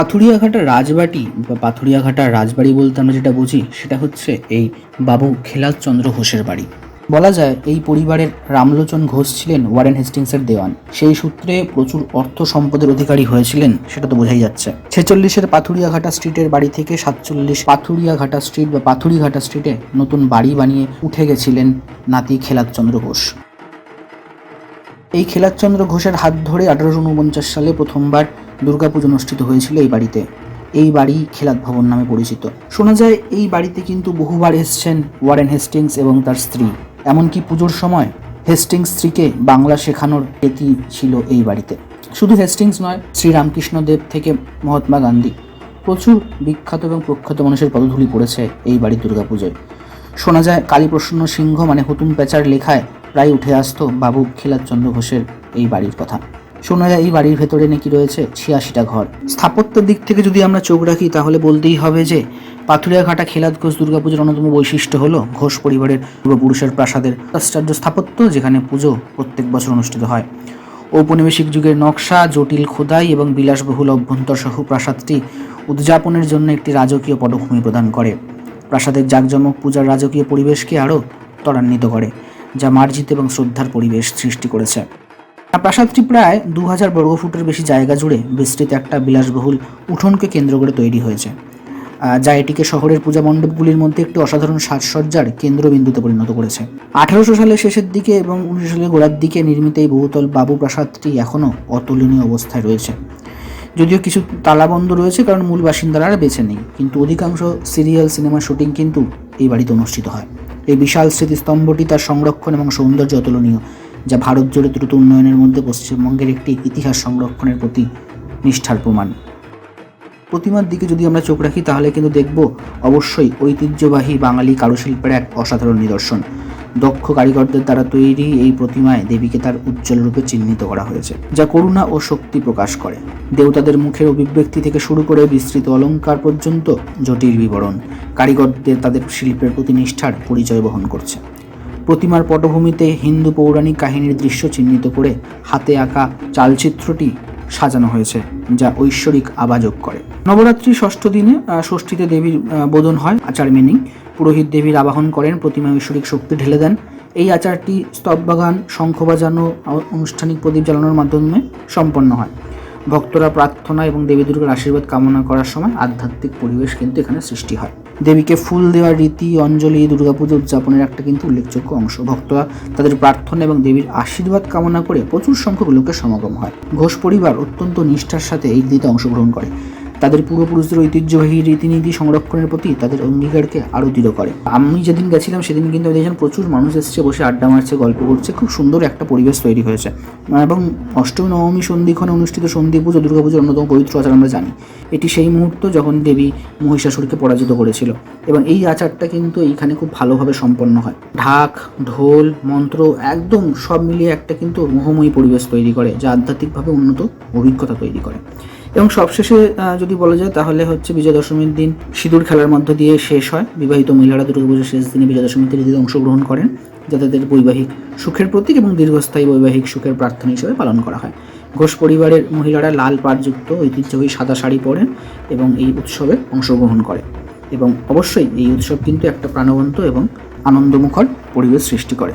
পাথুরিয়াঘাটা রাজবাটি বা পাথুরিয়াঘাটা রাজবাড়ি বলতে আমরা যেটা বুঝি, সেটা হচ্ছে এই বাবু খেলাচন্দ্র ঘোষের বাড়ি। বলা যায় এই পরিবারের রামলোচন ঘোষ ছিলেন ওয়ারেন হেস্টিংসের দেওয়ান। সেই সূত্রে প্রচুর অর্থ সম্পদের অধিকারী হয়েছিলেন, সেটা তো বোঝাই যাচ্ছে। ছেচল্লিশের পাথুরিয়াঘাটা স্ট্রিটের বাড়ি থেকে সাতচল্লিশ পাথুরিয়াঘাটা স্ট্রিট বা পাথুরিঘাটা স্ট্রিটে নতুন বাড়ি বানিয়ে উঠে গেছিলেন নাতি খেলাচন্দ্র ঘোষ। এই খেলাচন্দ্র ঘোষের হাত ধরে আঠারোশো উনপঞ্চাশ সালে প্রথমবার দুর্গাপুজো অনুষ্ঠিত হয়েছিল এই বাড়িতে। এই বাড়ি খেলাত ভবন নামে পরিচিত। শোনা যায়, এই বাড়িতে কিন্তু বহুবার এসছেন ওয়ারেন হেস্টিংস এবং তার স্ত্রী। এমনকি পুজোর সময় হেস্টিংস স্ত্রীকে বাংলা শেখানোর এটি ছিল এই বাড়িতে। শুধু হেস্টিংস নয় শ্রীরামকৃষ্ণদেব থেকে মহাত্মা গান্ধী। প্রচুর বিখ্যাত এবং প্রখ্যাত মানুষের পদধূলি পড়েছে এই বাড়ির দুর্গাপুজোয়। শোনা যায়, কালীপ্রসন্ন সিংহ মানে হুতুম পেঁচার লেখায় প্রায় উঠে আসতো বাবু খেলাচন্দ্র ঘোষের এই বাড়ির কথা। শোনা যায়, এই বাড়ির ভেতরে নাকি রয়েছে ছিয়াশিটা ঘর। স্থাপত্যের দিক থেকে যদি আমরা চোখ রাখি, তাহলে বলতেই হবে যে, পাথুরিয়াঘাটা খেলাদ ঘোষ দুর্গাপুজোর অন্যতম বৈশিষ্ট্য হলো ঘোষ পরিবারের পূর্বপুরুষের প্রাসাদের আশ্চর্য স্থাপত্য, যেখানে পুজো প্রত্যেক বছর অনুষ্ঠিত হয়। ঔপনিবেশিক যুগের নকশা, জটিল খোদাই এবং বিলাসবহুল অভ্যন্তর সহ প্রাসাদটি উদযাপনের জন্য একটি রাজকীয় পটভূমি প্রদান করে। প্রাসাদের জাঁকজমক পূজার রাজকীয় পরিবেশকে আরও ত্বরান্বিত করে, যা মার্জিত এবং শ্রদ্ধার পরিবেশ সৃষ্টি করেছে। প্রাসাদটি প্রায় দু হাজার বর্গফুটের বেশি জায়গা জুড়ে বিস্তৃত একটা বিলাসবহুল উঠোনকে কেন্দ্র করে তৈরি হয়েছে। যা এটিকে শহরের পূজা মণ্ডপগুলির মধ্যে একটি অসাধারণ সাজসজ্জার কেন্দ্রবিন্দুতে পরিণত করেছে। আঠারোশো সালের শেষের দিকে এবং উনিশশো সালের গোড়ার দিকে নির্মিত এই বহুতল বাবু প্রাসাদটি এখনও অতুলনীয় অবস্থায় রয়েছে। যদিও কিছু তালাবন্ধ রয়েছে, কারণ মূল বাসিন্দারা আর বেছে নেই। কিন্তু অধিকাংশ সিরিয়াল, সিনেমা শুটিং কিন্তু এই বাড়িতে অনুষ্ঠিত হয়। এই বিশাল স্মৃতিস্তম্ভটি তার সংরক্ষণ এবং সৌন্দর্য অতুলনীয়। যা ভারত জুড়ে দ্রুত উন্নয়নের মধ্যে পশ্চিমবঙ্গের একটি ইতিহাস সংরক্ষণের প্রতি নিষ্ঠার প্রমাণ। প্রতিমার দিকে যদি আমরা চোখ রাখি, তাহলে কিন্তু দেখব অবশ্যই ঐতিহ্যবাহী বাঙালি কারুশিল্পের এক অসাধারণ নিদর্শন। দক্ষ কারিগরদের দ্বারা তৈরি এই প্রতিমায় দেবীকে তার উজ্জ্বল রূপে চিহ্নিত করা হয়েছে, যা করুণা ও শক্তি প্রকাশ করে। দেবতাদের মুখের অভিব্যক্তি থেকে শুরু করে বিস্তৃত অলঙ্কার পর্যন্ত জটিল বিবরণ কারিগরদের তাদের শিল্পের প্রতি নিষ্ঠার পরিচয় বহন করছে। প্রতিমার পটভূমিতে হিন্দু পৌরাণিক কাহিনীর দৃশ্য চিহ্নিত করে হাতে আঁকা চালচিত্রটি সাজানো হয়েছে, যা ঐশ্বরিক আবাযোগ করে। নবরাত্রি ষষ্ঠ দিনে ষষ্ঠীতে দেবীর বোধন হয়, আচার মেনেই। পুরোহিত দেবীর আবাহন করেন, প্রতিমা ঐশ্বরিক শক্তি ঢেলে দেন। এই আচারটি স্তববাগান শঙ্খ বাজানো আনুষ্ঠানিক প্রদীপ জ্বালানোর মাধ্যমে সম্পন্ন হয়। ভক্তরা প্রার্থনা এবং দেবী দুর্গার আশীর্বাদ কামনা করার সময় আধ্যাত্মিক পরিবেশ কিন্তু এখানে সৃষ্টি হয়। দেবীকে ফুল দেওয়ার রীতি, অঞ্জলি, দুর্গাপুজো উদযাপনের একটা কিন্তু উল্লেখযোগ্য অংশ। ভক্তরা তাদের প্রার্থনা এবং দেবীর আশীর্বাদ কামনা করে প্রচুর সংখ্যক লোকের সমাগম হয়। ঘোষ পরিবার অত্যন্ত নিষ্ঠার সাথে এই রীতিতে অংশগ্রহণ করে। তাদের পূর্বপুরুষদের ঐতিহ্যবাহী রীতিনীতি সংরক্ষণের প্রতি তাদের অঙ্গীকারকে আরও দৃঢ় করে। আমি যেদিন গেছিলাম, সেদিন কিন্তু দেখছিলাম প্রচুর মানুষ এসছে, বসে আড্ডা মারছে, গল্প করছে। খুব সুন্দর একটা পরিবেশ তৈরি হয়েছে। এবং অষ্টমী, নবমী সন্ধিক্ষণে অনুষ্ঠিত সন্ধি পুজো দুর্গাপুজোর অন্যতম পবিত্র আচার আমরা জানি। এটি সেই মুহূর্ত যখন দেবী মহিষাসুরকে পরাজিত করেছিল। এবং এই আচারটা কিন্তু এইখানে খুব ভালোভাবে সম্পন্ন হয়। ঢাক, ঢোল, মন্ত্র একদম সব মিলিয়ে একটা কিন্তু মোহময়ী পরিবেশ তৈরি করে, যা আধ্যাত্মিকভাবে উন্নত অভিজ্ঞতা তৈরি করে। এবং সবশেষে যদি বলা যায় তাহলে হচ্ছে বিজয়া দশমীর দিন সিঁদুর খেলার মধ্য দিয়ে শেষ হয়। বিবাহিত মহিলারা দুর্গাপুজোর শেষ দিনে বিজয়া দশমীতে রীতিতে অংশগ্রহণ করেন যা তাদের বৈবাহিক সুখের প্রতীক এবং দীর্ঘস্থায়ী বৈবাহিক সুখের প্রার্থনা হিসেবে পালন করা হয়। ঘোষ পরিবারের মহিলারা লাল পাড়যুক্ত ঐতিহ্যবাহী সাদা শাড়ি পরেন এবং এই উৎসবে অংশগ্রহণ করে এবং অবশ্যই এই উৎসব কিন্তু একটা প্রাণবন্ত এবং আনন্দমুখর পরিবেশ সৃষ্টি করে।